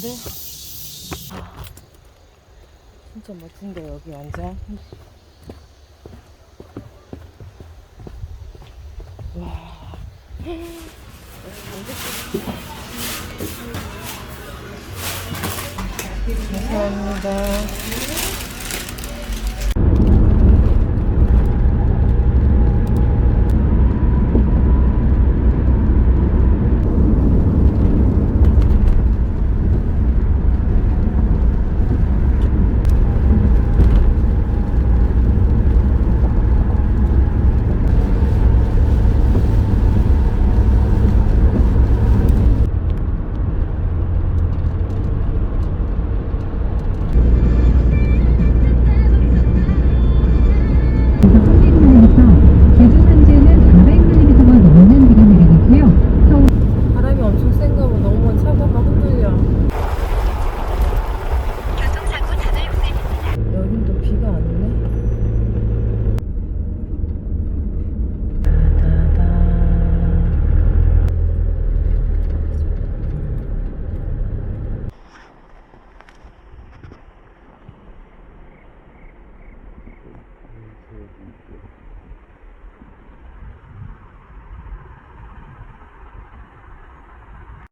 더운데? 아, 진짜 멋진데 여기 완전 와. 감사합니다. 제주 산지에는 400mm가 넘는 비가 내리겠고요. 서울 바람이 엄청 센가 봐. 너무 차가 막 흔들려. 여긴 또 비가 안 오네. 다다다.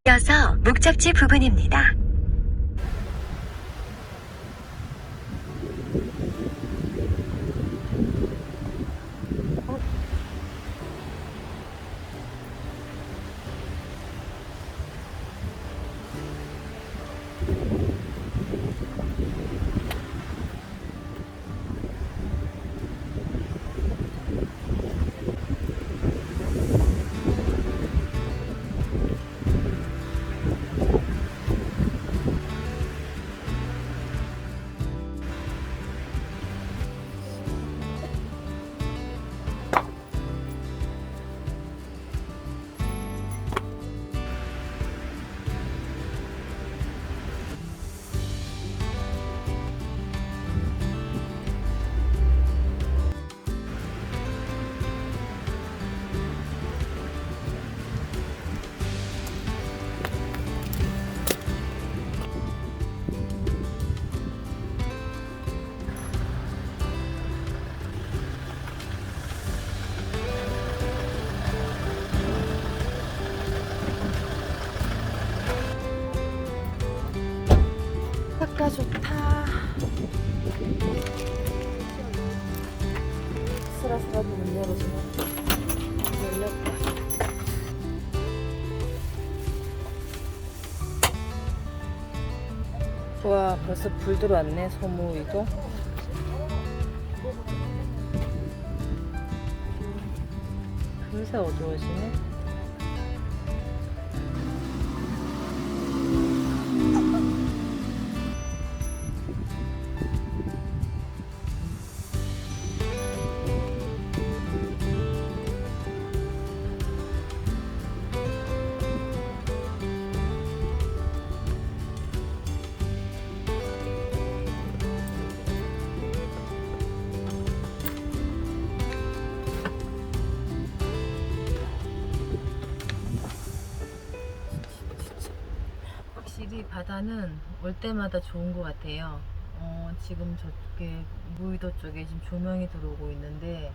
이어서 목적지 부근입니다. 바닷가 좋다. 스라스라도 문 열어주면 열렸다. 와 벌써 불 들어왔네 소무 위도. 금세 어두워지네. 바다는 올 때마다 좋은 것 같아요. 어, 지금 저쪽에 무의도 쪽에 지금 조명이 들어오고 있는데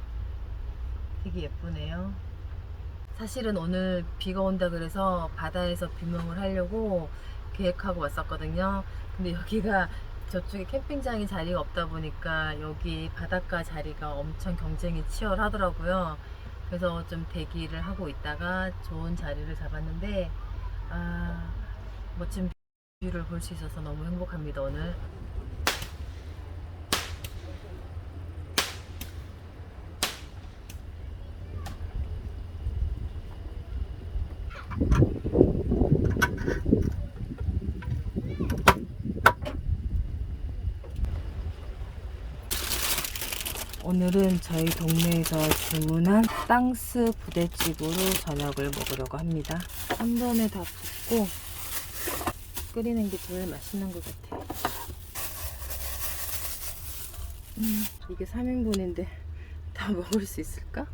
되게 예쁘네요. 사실은 오늘 비가 온다 그래서 바다에서 비명을 하려고 계획하고 왔었거든요. 근데 여기가 저쪽에 캠핑장이 자리가 없다 보니까 여기 바닷가 자리가 엄청 경쟁이 치열하더라고요. 그래서 좀 대기를 하고 있다가 좋은 자리를 잡았는데 아, 멋진 뷰를 볼 수 있어서 너무 행복합니다 오늘. 오늘은 저희 동네에서 주문한 땅스 부대찌개로 저녁을 먹으려고 합니다. 한 번에 다 붓고 끓이는 게 제일 맛있는 것 같아요. 음, 이게 3인분인데 다 먹을 수 있을까?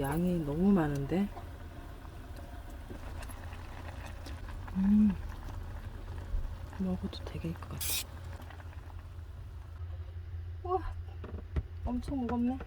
양이 너무 많은데? 음, 먹어도 되게 것 같아. 우와, 엄청 무겁네.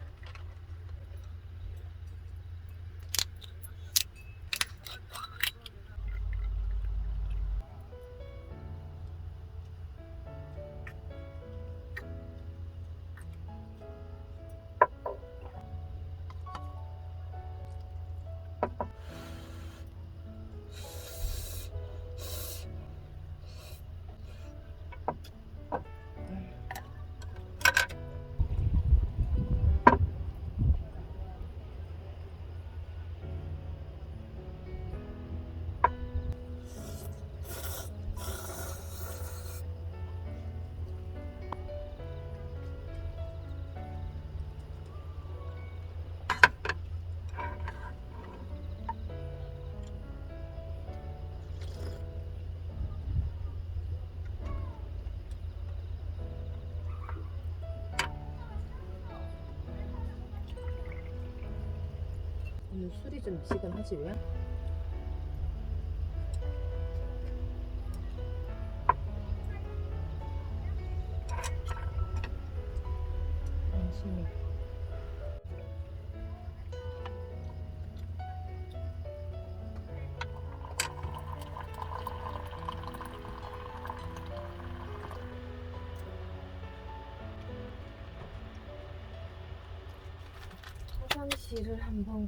오늘 술이 좀 미지근하지 왜?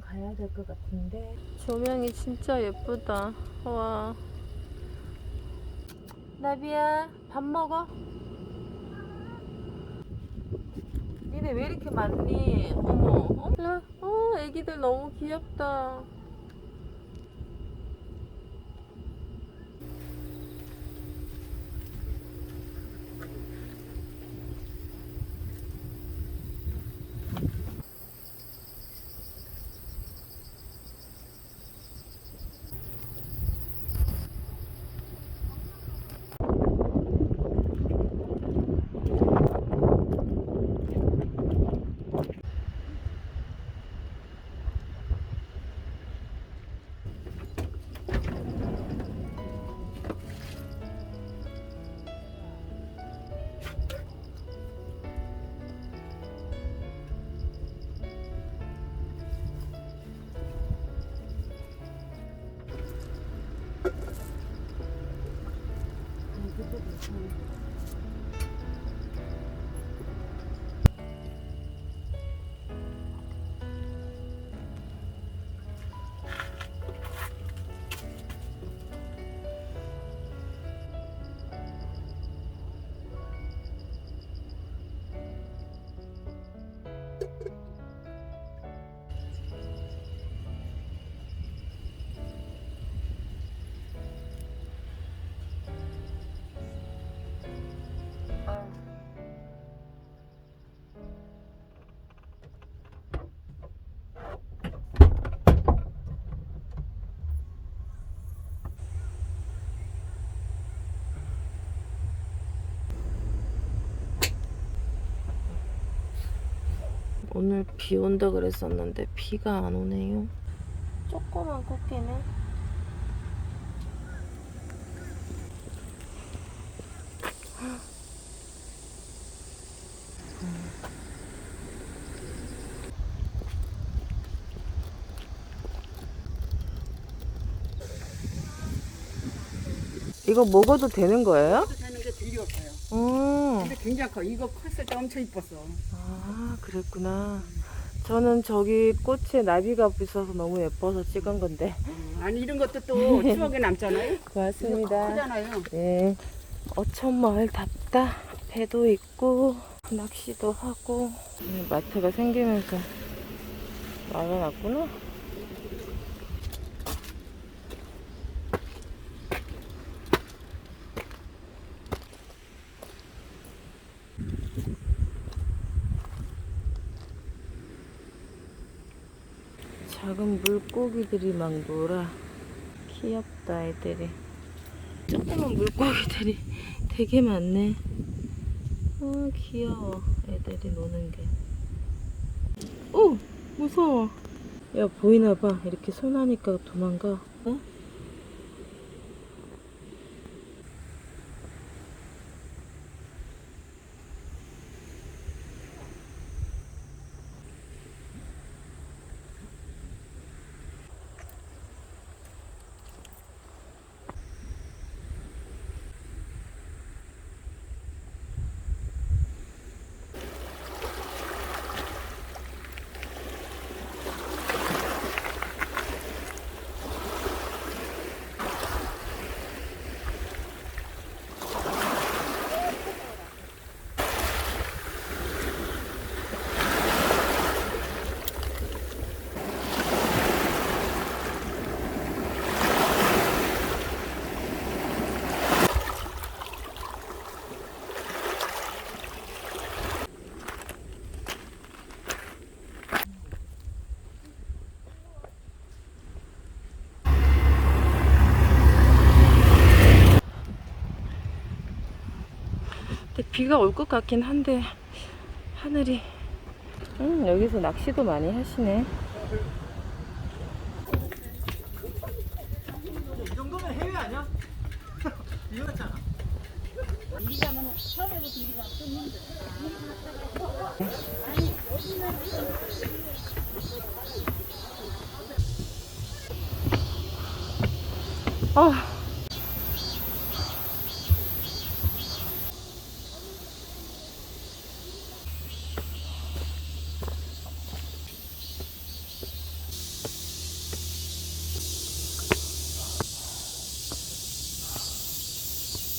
가야 될 것 같은데 조명이 진짜 예쁘다 와 나비야 밥 먹어? 니네 왜 이렇게 많니? 어머 어? 라- 어 애기들 너무 귀엽다 오늘 비 온다 그랬었는데 비가 안 오네요. 조그만 꽃게네. 이거 먹어도 되는 거예요? 되는 게 되게 없어요. 음. 근데 굉장히 커. 이거 컸을 때 엄청 이뻤어. 아, 그랬구나. 저는 저기 꽃에 나비가 있어서 너무 예뻐서 찍은 건데. 음, 아니 이런 것도 또 추억에 남잖아요. 고맙습니다. 크잖아요. 네. 어촌마을 답다. 배도 있고, 낚시도 하고. 음, 마트가 생기면서 막아놨구나. 작은 물고기들이 막 놀아. 귀엽다, 애들이. 조그만 물고기들이 되게 많네. 아, 귀여워. 애들이 노는 게. 오! 무서워. 야 보이나 봐 이렇게 손하니까 도망가 어? 비가 올 것 같긴 한데 하늘이 음 여기서 낚시도 많이 하시네 이 정도면 해외 아니야? 이거잖아. 아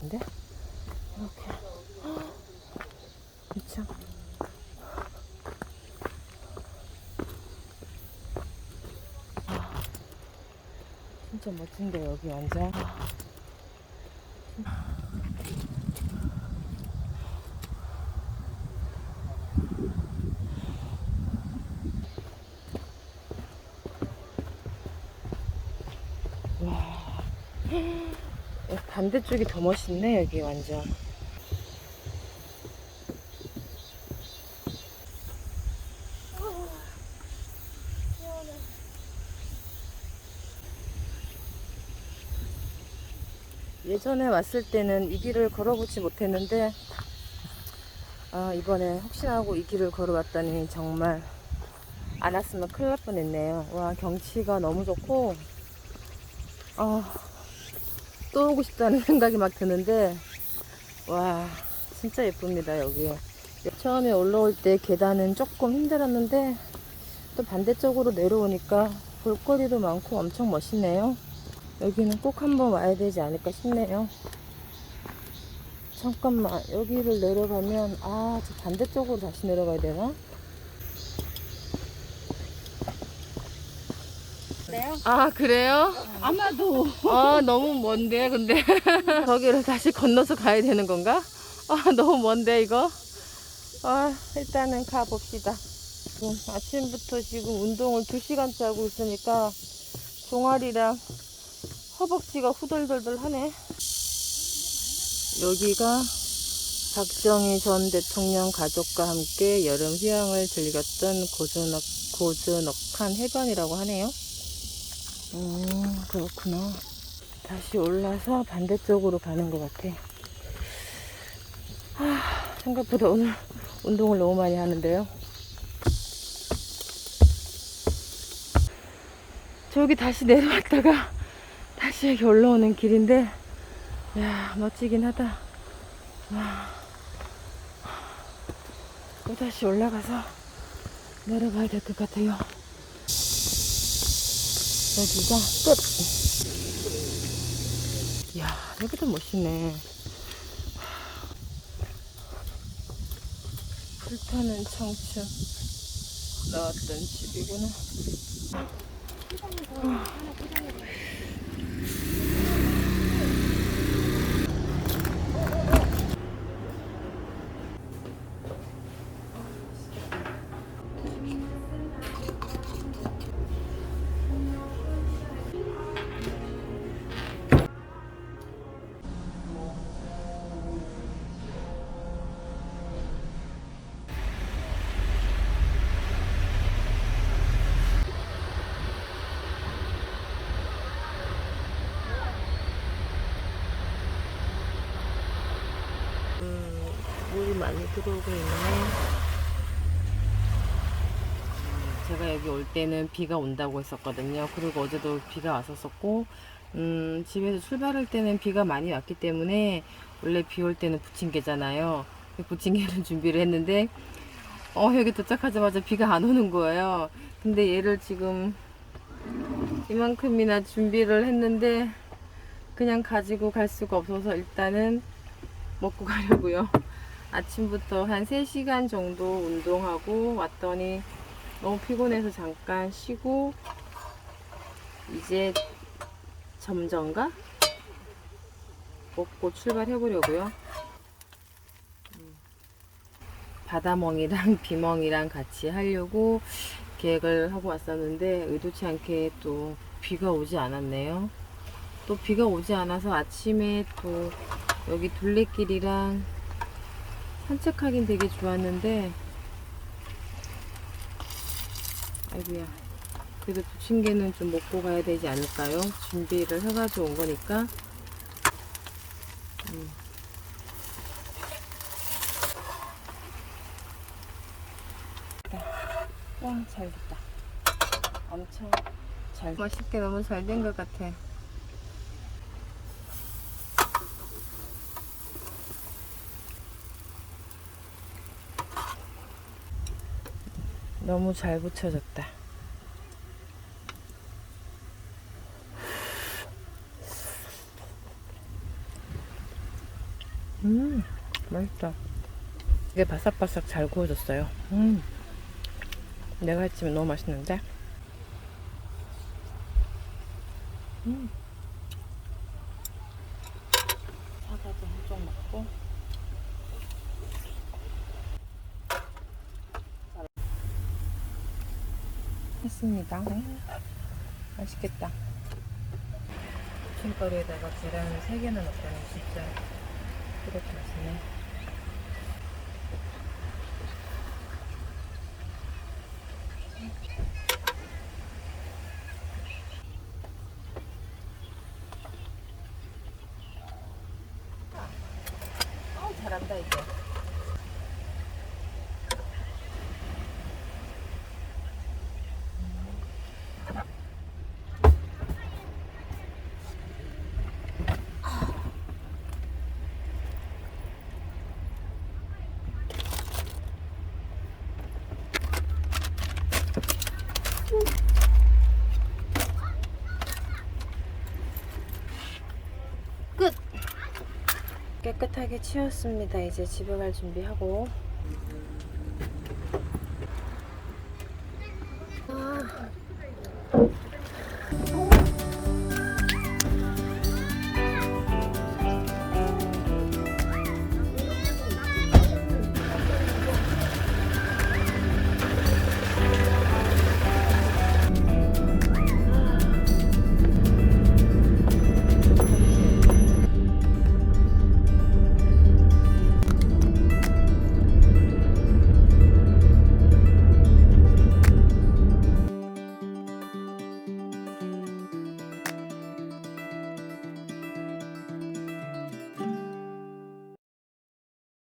근데 이렇게. 미쳐 아, 진짜 멋진데 여기 완전 와 반대쪽이 더 멋있네 여기 완전 예전에 왔을 때는 이 길을 걸어보지 못했는데 아, 이번에 혹시나 하고 이 길을 걸어왔다니 정말 안 왔으면 큰일 날 뻔했네요. 와 경치가 너무 좋고 아, 또 오고 싶다는 생각이 막 드는데 와 진짜 예쁩니다 여기. 처음에 올라올 때 계단은 조금 힘들었는데 또 반대쪽으로 내려오니까 볼거리도 많고 엄청 멋있네요. 여기는 꼭 한번 와야 되지 않을까 싶네요. 잠깐만 여기를 내려가면 아 저 반대쪽으로 다시 내려가야 되나? 아 그래요? 아마도. 아 너무 먼데 근데. 저기를 다시 건너서 가야 되는 건가? 아 너무 먼데 이거? 아 일단은 가봅시다. 지금 아침부터 지금 운동을 2시간째 하고 있으니까 종아리랑 허벅지가 후덜덜덜 하네. 여기가 박정희 전 대통령 가족과 함께 여름 휴양을 즐겼던 고즈넉, 고즈넉한 해변이라고 하네요 음, 그렇구나. 다시 올라서 반대쪽으로 가는 것 같아. 아, 생각보다 오늘 운동을 너무 많이 하는데요. 저기 다시 내려왔다가 다시 여기 올라오는 길인데, 야 멋지긴 하다. 와. 또 다시 올라가서 내려가야 될 것 같아요. 여기가 끝. 이야, 여기도 멋있네. 불타는 청춘. 나왔던 집이구나. 물이 많이 들어오고 있네. 제가 여기 올 때는 비가 온다고 했었거든요. 그리고 어제도 비가 왔었었고, 음, 집에서 출발할 때는 비가 많이 왔기 때문에 원래 비 올 때는 부침개잖아요. 그 부침개를 준비를 했는데, 어, 여기 도착하자마자 비가 안 오는 거예요. 근데 얘를 지금 이만큼이나 준비를 했는데, 그냥 가지고 갈 수가 없어서 일단은 먹고 가려고요. 아침부터 한 3시간 정도 운동하고 왔더니 너무 피곤해서 잠깐 쉬고 이제 점점가 먹고 출발해 보려고요. 음, 바다멍이랑 비멍이랑 같이 하려고 계획을 하고 왔었는데 의도치 않게 또 비가 오지 않았네요. 또 비가 오지 않아서 아침에 또 여기 둘레길이랑 산책하긴 되게 좋았는데 아이고야 그래도 부침개는 좀 먹고 가야 되지 않을까요? 준비를 해가지고 온 거니까 음. 와, 잘 됐다. 엄청 잘 맛있게 너무 잘 된 것 같아. 너무 잘 붙여졌다. 음, 맛있다. 이게 바삭바삭 잘 구워졌어요. 음, 내가 했지만 너무 맛있는데? 음. 사과도 한쪽 먹고. 했습니다. 음, 맛있겠다. 부침가루에다가 계란을 3개나 넣었더니 진짜 그렇게 맛있네. 어, 잘한다 이제. 깨끗하게 치웠습니다. 이제 집에 갈 준비하고